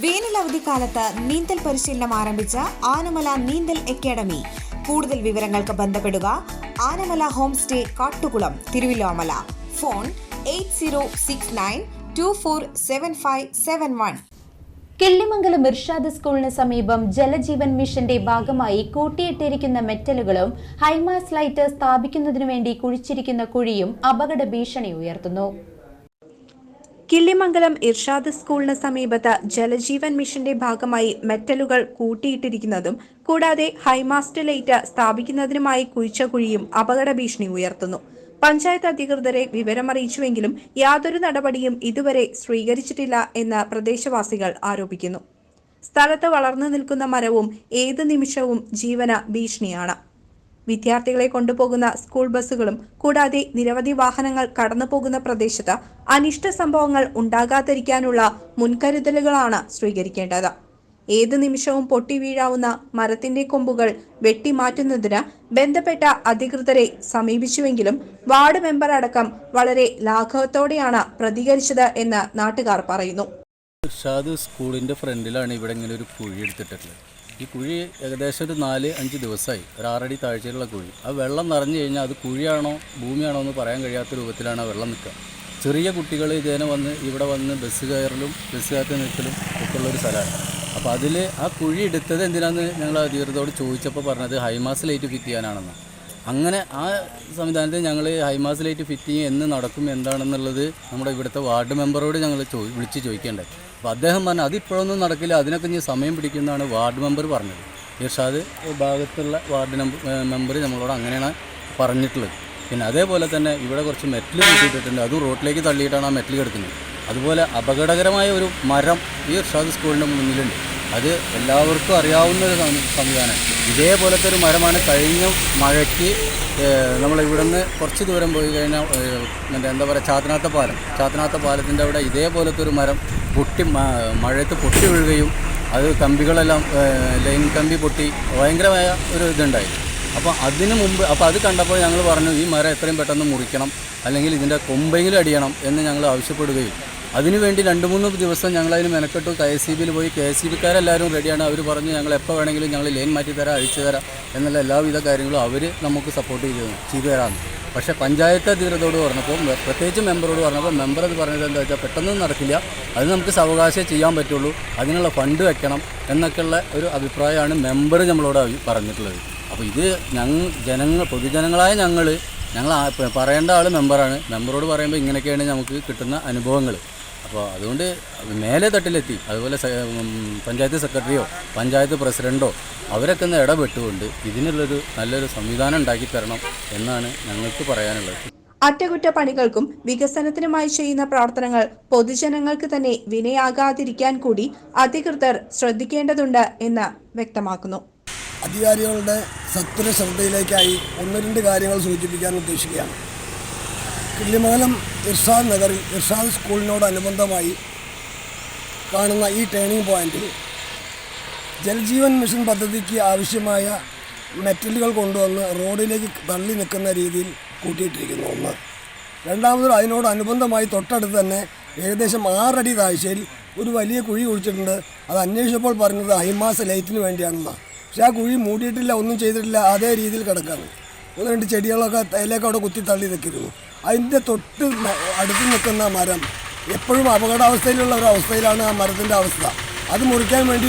വേനൽ അവധിക്കാലത്ത് നീന്തൽ പരിശീലനം ആരംഭിച്ച ആനമല നീന്തൽ അക്കാദമി. കൂടുതൽ വിവരങ്ങൾക്ക് ബന്ധപ്പെടുക Anamala home stay Kattukulam Thiruvilwamala. Phone eight zero six nine two four seven five seven one. Killimangalam Irshad സ്കൂളിന് സമീപം ജലജീവൻ മിഷന്റെ ഭാഗമായി കൂട്ടിയിട്ടിരിക്കുന്ന മെറ്റലുകളും ഹൈമാസ് ലൈറ്റ് സ്ഥാപിക്കുന്നതിനു വേണ്ടി കുഴിച്ചിരിക്കുന്ന കുഴിയും അപകട ഭീഷണി ഉയർത്തുന്നു. കിള്ളിമംഗലം ഇർഷാദ് സ്കൂളിന് സമീപത്ത് ജലജീവൻ മിഷന്റെ ഭാഗമായി മെറ്റലുകൾ കൂട്ടിയിട്ടിരിക്കുന്നതും കൂടാതെ ഹൈമാസ്റ്റ് ലൈറ്റ് സ്ഥാപിക്കുന്നതിനുമായി കുഴിച്ച കുഴിയും അപകട ഭീഷണി ഉയർത്തുന്നു. പഞ്ചായത്ത് അധികൃതരെ വിവരമറിയിച്ചുവെങ്കിലും യാതൊരു നടപടിയും ഇതുവരെ സ്വീകരിച്ചിട്ടില്ല എന്ന് പ്രദേശവാസികൾ ആരോപിക്കുന്നു. സ്ഥലത്ത് വളർന്നു നിൽക്കുന്ന മരവും ഏത് നിമിഷവും ജീവന ഭീഷണിയാണ്. വിദ്യാർത്ഥികളെ കൊണ്ടുപോകുന്ന സ്കൂൾ ബസ്സുകളും കൂടാതെ നിരവധി വാഹനങ്ങൾ കടന്നുപോകുന്ന പ്രദേശത്ത് അനിഷ്ട സംഭവങ്ങൾ ഉണ്ടാകാതിരിക്കാനുള്ള മുൻകരുതലുകളാണ് സ്വീകരിക്കേണ്ടത്. ഏത് നിമിഷവും പൊട്ടി വീഴാവുന്ന മരത്തിന്റെ കൊമ്പുകൾ വെട്ടിമാറ്റുന്നതിന് ബന്ധപ്പെട്ട അധികൃതരെ സമീപിച്ചുവെങ്കിലും വാർഡ് മെമ്പർ അടക്കം വളരെ ലാഘവത്തോടെയാണ് പ്രതികരിച്ചത് എന്ന് നാട്ടുകാർ പറയുന്നു. സ്കൂളിന്റെ ഫ്രണ്ടിലാണ് ഇവിടെ ഇങ്ങനെ ഒരു കുഴി എടുത്തിട്ടുള്ളത്. ഈ കുഴി ഏകദേശം ഒരു നാല് അഞ്ച് ദിവസമായി. ഒരു ആറടി താഴ്ചയിലുള്ള കുഴി. ആ വെള്ളം നിറഞ്ഞു കഴിഞ്ഞാൽ അത് കുഴിയാണോ ഭൂമിയാണോ എന്ന് പറയാൻ കഴിയാത്ത രൂപത്തിലാണ് ആ വെള്ളം നിൽക്കുക. ചെറിയ കുട്ടികൾ ഇതേനെ വന്ന് ഇവിടെ വന്ന് ബസ് കയറലും ബസ് കാത്ത് നിൽക്കലും ഒക്കെ ഉള്ളൊരു സ്ഥലമാണ്. അപ്പോൾ അതിൽ ആ കുഴി എടുത്തത് എന്തിനാന്ന് ഞങ്ങൾ അധികൃതരോട് ചോദിച്ചപ്പോൾ പറഞ്ഞത് ഹൈമാസ് ലൈറ്റ് ഫിറ്റ് ചെയ്യാനാണെന്ന്. അങ്ങനെ ആ സംവിധാനത്തിൽ ഞങ്ങൾ ഹൈമാസ് ലൈറ്റ് ഫിറ്റിംഗ് എന്ന് നടക്കും എന്താണെന്നുള്ളത് നമ്മുടെ ഇവിടുത്തെ വാർഡ് മെമ്പറോട് ഞങ്ങൾ ചോദി വിളിച്ച് ചോദിക്കേണ്ടത് അപ്പോൾ അദ്ദേഹം പറഞ്ഞു അതിപ്പോഴൊന്നും നടക്കില്ല അതിനൊക്കെ ഇനി സമയം പിടിക്കുന്നതാണ് വാർഡ് മെമ്പർ പറഞ്ഞത്. ഇർഷാദ് ഭാഗത്തുള്ള വാർഡ് നമ്പർ മെമ്പർ നമ്മളോട് അങ്ങനെയാണ് പറഞ്ഞിട്ടുള്ളത്. പിന്നെ അതേപോലെ തന്നെ ഇവിടെ കുറച്ച് മെറ്റൽ കിട്ടിയിട്ടുണ്ട് അതും റോട്ടിലേക്ക് തള്ളിയിട്ടാണ് ആ മെറ്റൽ കിടക്കുന്നത്. അതുപോലെ അപകടകരമായ ഒരു മരം ഈ ഇർഷാദ് സ്കൂളിന്റെ മുന്നിലുണ്ട്. അത് എല്ലാവർക്കും അറിയാവുന്ന ഒരു സംവിധാനം. ഇതേപോലത്തെ ഒരു മരമാണ് കഴിഞ്ഞ മഴയ്ക്ക് നമ്മൾ ഇവിടുന്ന് കുറച്ച് ദൂരം പോയി കഴിഞ്ഞാൽ എന്താ എന്താ പറയുക ചാത്തനാത്ത പാലം. ചാത്തനാത്ത പാലത്തിന്റെ അവിടെ ഇതേപോലത്തെ ഒരു മരം പൊട്ടി മഴയത്ത് പൊട്ടി വീഴുകയും അത് കമ്പികളെല്ലാം ലൈൻ കമ്പി പൊട്ടി ഭയങ്കരമായ ഒരു ഇതുണ്ടായി. അപ്പോൾ അതിന് മുമ്പ് അപ്പോൾ അത് കണ്ടപ്പോൾ ഞങ്ങൾ പറഞ്ഞു ഈ മരം എത്രയും പെട്ടെന്ന് മുറിക്കണം അല്ലെങ്കിൽ ഇതിന്റെ കൊമ്പെങ്കിലും അടിയണം എന്ന് ഞങ്ങൾ ആവശ്യപ്പെടുകയും അതിനുവേണ്ടി രണ്ട് മൂന്ന് ദിവസം ഞങ്ങൾ അതിന് മെനക്കെട്ടു. കെ എസ് സി ബിയിൽ പോയി കെ എസ് സി ബിക്കാരെല്ലാവരും റെഡിയാണ്. അവർ പറഞ്ഞു ഞങ്ങൾ എപ്പോൾ വേണമെങ്കിലും ഞങ്ങൾ ലൈൻ മാറ്റി തരാം അഴിച്ചു തരാം എന്നുള്ള എല്ലാവിധ കാര്യങ്ങളും അവർ നമുക്ക് സപ്പോർട്ട് ചെയ്തു ചെയ്തു തരാമെന്ന് പക്ഷേ പഞ്ചായത്ത് അധികൃതരോട് പറഞ്ഞപ്പോൾ പ്രത്യേകിച്ച് മെമ്പറോട് പറഞ്ഞപ്പോൾ മെമ്പർ അത് പറഞ്ഞത് എന്താ വെച്ചാൽ പെട്ടെന്ന് നടക്കില്ല. അത് നമുക്ക് സാവകാശം ചെയ്യാൻ പറ്റുള്ളൂ. അതിനുള്ള ഫണ്ട് വെക്കണം എന്നൊക്കെയുള്ള ഒരു അഭിപ്രായമാണ് മെമ്പർ നമ്മളോട് പറഞ്ഞിട്ടുള്ളത്. അപ്പോൾ ഇത് ഞങ്ങൾ ജനങ്ങൾ പൊതുജനങ്ങളായ ഞങ്ങൾ ഞങ്ങൾ പറയേണ്ട ആൾ മെമ്പറാണ്. മെമ്പറോട് പറയുമ്പോൾ ഇങ്ങനെയൊക്കെയാണ് നമുക്ക് കിട്ടുന്ന അനുഭവങ്ങൾ അപ്പോൾ അതുകൊണ്ട് മേലെ തട്ടിലെത്തി. അതുപോലെ പഞ്ചായത്ത് സെക്രട്ടറിയോ പഞ്ചായത്ത് പ്രസിഡന്റോ അവരൊക്കെ ഒന്ന് ഇടപെട്ടുകൊണ്ട് ഇതിനുള്ളൊരു നല്ലൊരു സംവിധാനം ഉണ്ടാക്കി തരണം എന്നാണ് ഞങ്ങൾക്ക് പറയാനുള്ളത്. അറ്റകുറ്റപ്പണികൾക്കും വികസനത്തിനുമായി ചെയ്യുന്ന പ്രവർത്തനങ്ങൾ പൊതുജനങ്ങൾക്ക് തന്നെ വിനയാകാതിരിക്കാൻ കൂടി അധികൃതർ ശ്രദ്ധിക്കേണ്ടതുണ്ട് എന്ന് വ്യക്തമാക്കുന്നു. അധികാരികളുടെ സത്വര ശ്രദ്ധയിലേക്കായി ഒന്ന് രണ്ട് കാര്യങ്ങൾ സൂചിപ്പിക്കാൻ ഉദ്ദേശിക്കുകയാണ്. കിള്ളിമംഗലം ഇർഷാദ് നഗറിൽ ഇർഷാദ് സ്കൂളിനോടനുബന്ധമായി കാണുന്ന ഈ ടേണിംഗ് പോയിന്റിൽ ജൽജീവൻ മിഷൻ പദ്ധതിക്ക് ആവശ്യമായ മെറ്റലുകൾ കൊണ്ടുവന്ന് റോഡിലേക്ക് തള്ളി നിൽക്കുന്ന രീതിയിൽ കൂട്ടിയിട്ടിരിക്കുന്നു ഒന്ന്. രണ്ടാമത് അതിനോടനുബന്ധമായി തൊട്ടടുത്ത് തന്നെ ഏകദേശം ആറടി താഴ്ചയിൽ ഒരു വലിയ കുഴി കുഴിച്ചിട്ടുണ്ട്. അത് അന്വേഷിച്ചപ്പോൾ പറഞ്ഞത് ഹൈമാസ് ലൈറ്റിന് വേണ്ടിയാണെന്നാണ്. പക്ഷേ ആ കുഴി മൂടിയിട്ടില്ല ഒന്നും ചെയ്തിട്ടില്ല അതേ രീതിയിൽ കിടക്കാണ്. ഒന്ന് രണ്ട് ചെടികളൊക്കെ അതിലേക്ക് അവിടെ കുത്തി തള്ളി നിൽക്കുന്നു. അതിന്റെ തൊട്ട് അടുത്ത് നിൽക്കുന്ന മരം എപ്പോഴും അപകടാവസ്ഥയിലുള്ള ഒരു അവസ്ഥയിലാണ് ആ മരത്തിന്റെ അവസ്ഥ. അത് മുറിക്കാൻ വേണ്ടി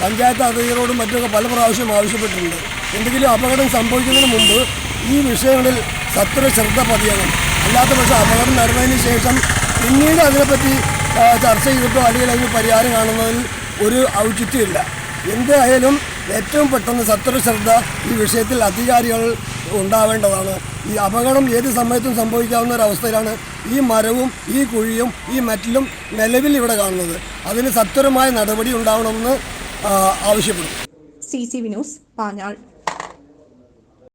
പഞ്ചായത്ത് അധികൃതരോടും മറ്റൊക്കെ പല പ്രാവശ്യം ആവശ്യപ്പെട്ടിട്ടുണ്ട്. എന്തെങ്കിലും അപകടം സംഭവിക്കുന്നതിന് മുമ്പ് ഈ വിഷയങ്ങളിൽ സത്ര ശ്രദ്ധ പതിയണം. അല്ലാത്ത പക്ഷേ അപകടം നടന്നതിന് ശേഷം പിന്നീട് അതിനെപ്പറ്റി ചർച്ച ചെയ്തിട്ടോ അല്ലെങ്കിൽ അതിന് പരിഹാരം കാണുന്നതിൽ ഒരു ഔചിത്യമില്ല. എന്തായാലും ഏറ്റവും പെട്ടെന്ന് സത്ര ശ്രദ്ധ ഈ വിഷയത്തിൽ അധികാരികൾ ഉണ്ടാവേണ്ടതാണ്. ഈ അപകടം ഏത് സമയത്തും സംഭവിക്കാവുന്ന ഒരവസ്ഥയിലാണ് ഈ മരവും ഈ കുഴിയും ഈ മെറ്റലും നിലവിൽ ഇവിടെ കാണുന്നത്. അതിന് സത്വരമായ നടപടി ഉണ്ടാവണമെന്ന് ആവശ്യപ്പെടും സി സി വിനോസ് പാഞ്ഞാൾ.